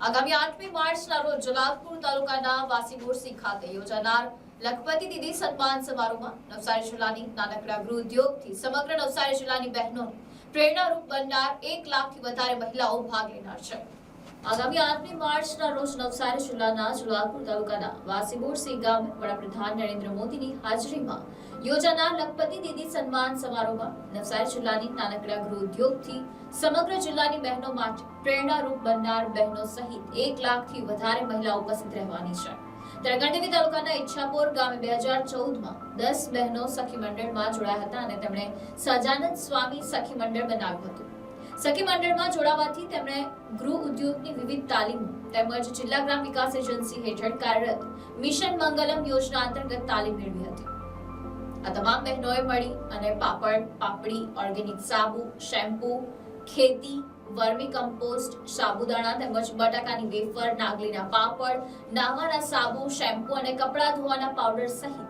આગામી આઠમી માર્ચના રોજ જલાલપુર તાલુકાના વાસીમોરસી ખાતે યોજાનાર લખપતિ દીદી સન્માન સમારોહમાં નવસારી જિલ્લાની નાનકડા ગૃહ ઉદ્યોગથી સમગ્ર નવસારી જિલ્લાની બહેનો પ્રેરણારૂપ બનનાર એક લાખથી વધારે મહિલાઓ ભાગ લેનાર છે. આગામી આઠમી માર્ચના રોજ નવસારી જિલ્લાના જલાલપુર તાલુકાના વાસીમોરસી ગામે વડાપ્રધાન નરેન્દ્ર મોદીની હાજરીમાં યોજાનાર લખપતિ દીદી સન્માન સમારોહમાં નવસારી જિલ્લાની નાનકડા ગૃહ ઉદ્યોગથી સમગ્ર જિલ્લાની બહેનો માટે પ્રેરણારૂપ બનનાર બહેનો સહિત એક લાખથી વધારે મહિલાઓ ઉપસ્થિત રહેવાની છે. ત્યારે ગણદેવી તાલુકાના ઈચ્છાપોર ગામે બે હજાર ચૌદમાં દસ બહેનો સખી મંડળમાં જોડાયા હતા અને તેમણે સજાનંદ સ્વામી સખી મંડળ બનાવ્યું હતું. સખી મંડળમાં જોડાવાથી તેમણે ગૃહ ઉદ્યોગની વિવિધ તાલીમો તેમજ જિલ્લા ગ્રામ વિકાસ એજન્સી હેઠળ કાર્યરત મિશન મંગલમ યોજના અંતર્ગત તાલીમ મેળવી હતી. આ તમામ બહેનોએ મળી અને પાપડ, પાપડી ઓર્ગેનિક સાબુ શેમ્પૂ ખેતી, વર્મી કમ્પોસ્ટ સાબુદાણા તેમજ બટાકાની વેફર, નાગલીના પાપડ, નાવાના સાબુ શેમ્પૂ અને કપડાં ધોવાના પાવડર સહિત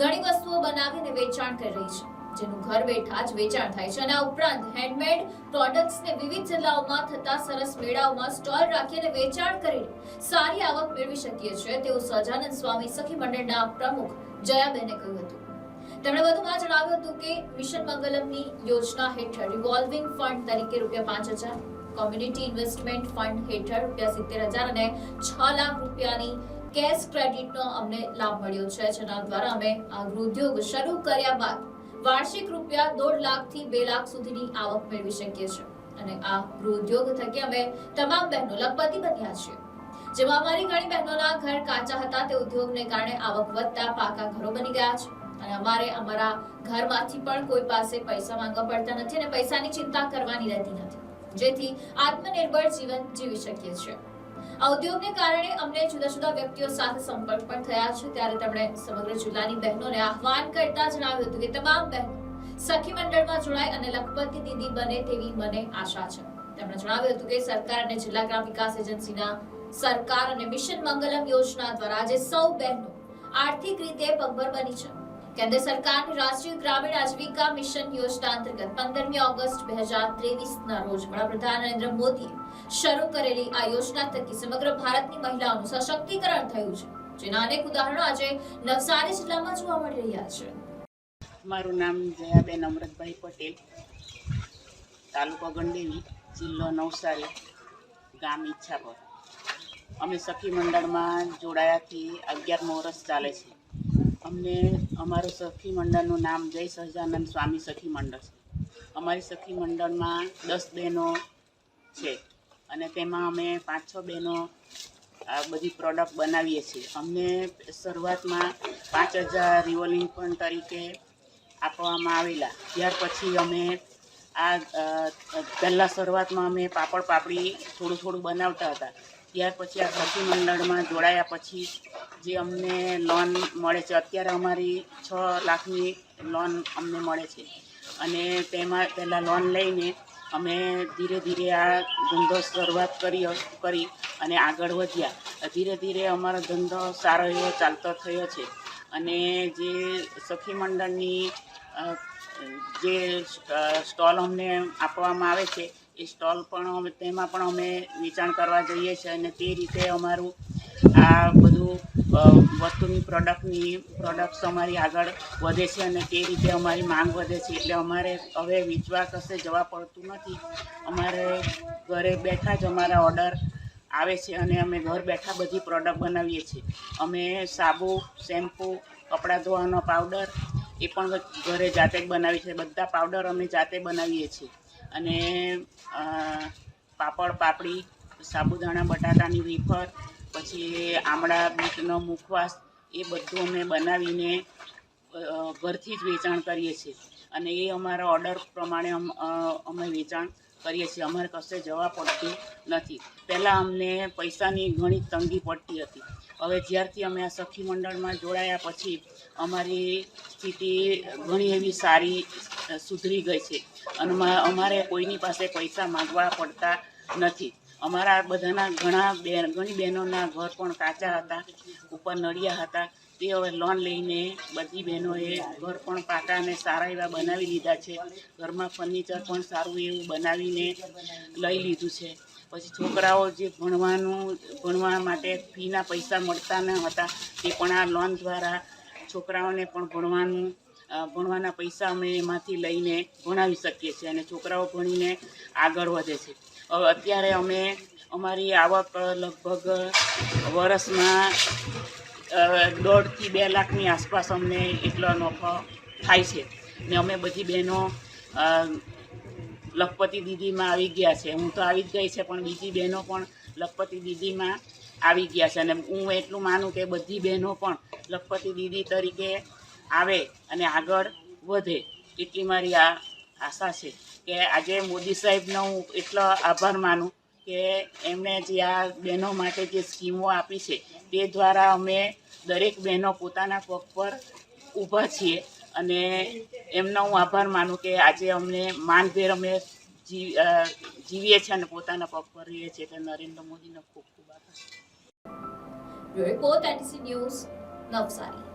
ઘણી વસ્તુઓ બનાવીને વેચાણ કરી રહી છે. જેનું ઘર બેઠા જ વેચાણ થાય છે અને આ ઉપરાંત હેન્ડમેડ પ્રોડક્ટ્સને વિવિધ જિલ્લાઓમાં થતા સરસ મેળાઓમાં સ્ટોલ રાખીને વેચાણ કરીને સારી આવક મેળવી શકીએ છીએ તેવું સહજાનંદ સ્વામી સખી મંડળના પ્રમુખ જયાબેને કહ્યું હતું. તેમણે વધુમાં જણાવ્યું હતું કે મિશન મંગલમની યોજના હેઠળ રિવોલ્વિંગ ફંડ તરીકે રૂપિયા પાંચ હજાર કોમ્યુનિટી ઇન્વેસ્ટમેન્ટ ફંડ હેઠળ રૂપિયા સિત્તેર હજાર અને છ લાખ રૂપિયાની કેશ ક્રેડિટનો અમને લાભ મળ્યો છે. જેના દ્વારા અમે આ ઉદ્યોગ શરૂ કર્યા બાદ વાર્ષિક રૂપિયા દોઢ લાખથી બે લાખ સુધીની આવક મેળવી શકીએ છીએ. અને આ ગૃહ ઉદ્યોગ થકી અમે તમામ બહેનો લખપતિ બન્યા છીએ. જેમાં અમારી ઘણી બહેનોના ઘર કાચા હતા. તે ઉદ્યોગને કારણે આવક વધતા પાકા ઘરો બની ગયા છે. અને અમારે અમારા ઘરમાંથી પણ કોઈ પાસે પૈસા માંગવા પડતા નથી અને પૈસાની ચિંતા કરવાની રહેતી નથી. જેથી આત્મનિર્ભર જીવન જીવી શકીએ છીએ. ઉદ્યોગને કારણે અમને જુદા જુદા વ્યક્તિઓ સાથે સંપર્ક પણ થયા છે. ત્યારે તેમણે સમગ્ર જિલ્લાની બહેનોને આહવાન કરતા જણાવ્યું હતું કે તમામ બહેનો સખી મંડળમાં જોડાય અને લખપતિ દીદી બને તેવી મને આશા છે. તેમણે જણાવ્યું હતું કે સરકાર અને જિલ્લા ગ્રામ વિકાસ એજન્સીના સરકાર અને મિશન મંગલમ યોજના દ્વારા આજે સૌ બહેનો આર્થિક રીતે પગભર બની છે. કેન્દ્ર સરકારની રાષ્ટ્રીય ગ્રામીણ આજીવિકા મિશન યોજના અંતર્ગત પંદરમી ઓગસ્ટ બે હજાર ત્રેવીસના રોજ વડાપ્રધાન નરેન્દ્ર મોદીએ શરૂ કરેલી આ યોજના થકી સમગ્ર ભારતની મહિલાઓનું સશક્તિકરણ થયું છે, જેના અનેક ઉદાહરણો આજે નવસારી જિલ્લામાં જોવા મળી રહ્યા છે. મારું નામ જયાબેન અમૃતભાઈ પટેલ, તાલુકો ગંડેવી, જિલ્લો નવસારી, ગામ ઈચ્છાપર. અમે સખી મંડળમાં જોડાયાથી અગિયારમો વર્ષ ચાલે છે. અમને અમારું સખી મંડળનું નામ જય સહજાનંદ સ્વામી સખી મંડળ છે. અમારી સખી મંડળમાં દસ બહેનો છે અને તેમાં અમે પાંચ છ બહેનો આ બધી પ્રોડક્ટ બનાવીએ છીએ. અમને શરૂઆતમાં પાંચ હજાર રિવોલિંગ ફંડ તરીકે આપવામાં આવેલા. ત્યાર પછી અમે આ પહેલાં શરૂઆતમાં અમે પાપડ પાપડી થોડું થોડું બનાવતા હતા. ત્યાર પછી આ સખી મંડળમાં જોડાયા પછી જે અમને લોન મળે છે, અત્યારે અમારી છ લાખની લોન અમને મળે છે. અને તેમાં, પહેલાં લોન લઈને અમે ધીરે ધીરે આ ધંધો શરૂઆત કરી કરી અને આગળ વધ્યા. ધીરે ધીરે અમારો ધંધો સારો એવો ચાલતો થયો છે. અને જે સખી મંડળની જે સ્ટોલ અમને આપવામાં આવે છે, એ સ્ટોલ પણ અમે, તેમાં પણ અમે વેચાણ કરવા જઈએ છીએ અને તે રીતે અમારું આ બધું વસ્તુની પ્રોડક્ટની, પ્રોડક્ટ્સ અમારી આગળ વધે છે અને તે રીતે અમારી માંગ વધે છે. એટલે અમારે હવે વેચવા કશે જવા પડતું નથી. અમારે ઘરે બેઠા જ અમારા ઓર્ડર આવે છે અને અમે ઘર બેઠા બધી પ્રોડક્ટ બનાવીએ છીએ. અમે સાબુ, શેમ્પૂ, કપડાં ધોવાનો પાવડર એ પણ ઘરે જાતે જ બનાવીએ છીએ બધા પાવડર અમે જાતે બનાવીએ છીએ. અને પાપડ, પાપડી, સાબુદાણા, બટાકાની વેફર, પછી આમળા બીટનો મુખવાસ, એ બધું અમે બનાવીને ઘરથી જ વેચાણ કરીએ છીએ. અને એ અમારા ઓર્ડર પ્રમાણે અમે વેચાણ કરીએ છીએ. અમારે કશે જવા પડતું નથી. પહેલાં અમને પૈસાની ઘણી તંગી પડતી હતી. હવે જ્યારથી અમે આ સખી મંડળમાં જોડાયા પછી અમારી સ્થિતિ ઘણી એવી સારી સુધરી ગઈ છે. અને અમારે કોઈની પાસે પૈસા માગવા પડતા નથી. અમારા બધાના ઘણા બેન, ઘણી બહેનોના ઘર પણ કાચા હતા, ઉપર નળિયા હતા. તે હવે લોન લઈને બધી બહેનોએ ઘર પણ પાકા અને સારા એવા બનાવી લીધા છે. ઘરમાં ફર્નિચર પણ સારું એવું બનાવીને લઈ લીધું છે. પછી છોકરાઓ જે ભણવાનું, ભણવા માટે ફીના પૈસા મળતા ન હતા, તે પણ આ લોન દ્વારા છોકરાઓને પણ ભણવાનું ભણવાના પૈસા અમે એમાંથી લઈને ભણાવી શકીએ છીએ અને છોકરાઓ ભણીને આગળ વધે છે. અત્યારે અમે, અમારી આવક લગભગ વર્ષમાં દોઢથી બે લાખની આસપાસ અમને એટલો નફો થાય છે. ને અમે બધી બહેનો લખપતિ દીદીમાં આવી ગયા છે. હું તો આવી જ ગઈ છે, પણ બીજી બહેનો પણ લખપતિ દીદીમાં આવી ગયા છે. અને હું એટલું માનું કે બધી બહેનો પણ લખપતિ દીદી તરીકે આવે અને આગળ વધે. એટલી મારી આ આશા છે કે આજે મોદી સાહેબનો હું એટલો આભાર માનું કે એમણે જે આ બહેનો માટે જે સ્કીમો આપી છે, તે દ્વારા અમે દરેક બહેનો પોતાના પગ પર ઊભા છીએ. અને એમનો હું આભાર માનું કે આજે અમને માનભેર અમે જીવીએ છીએ અને પોતાના પગ પર રહીએ છીએ. એટલે નરેન્દ્ર મોદીનો ખૂબ ખૂબ આભાર. Report NC news Navsari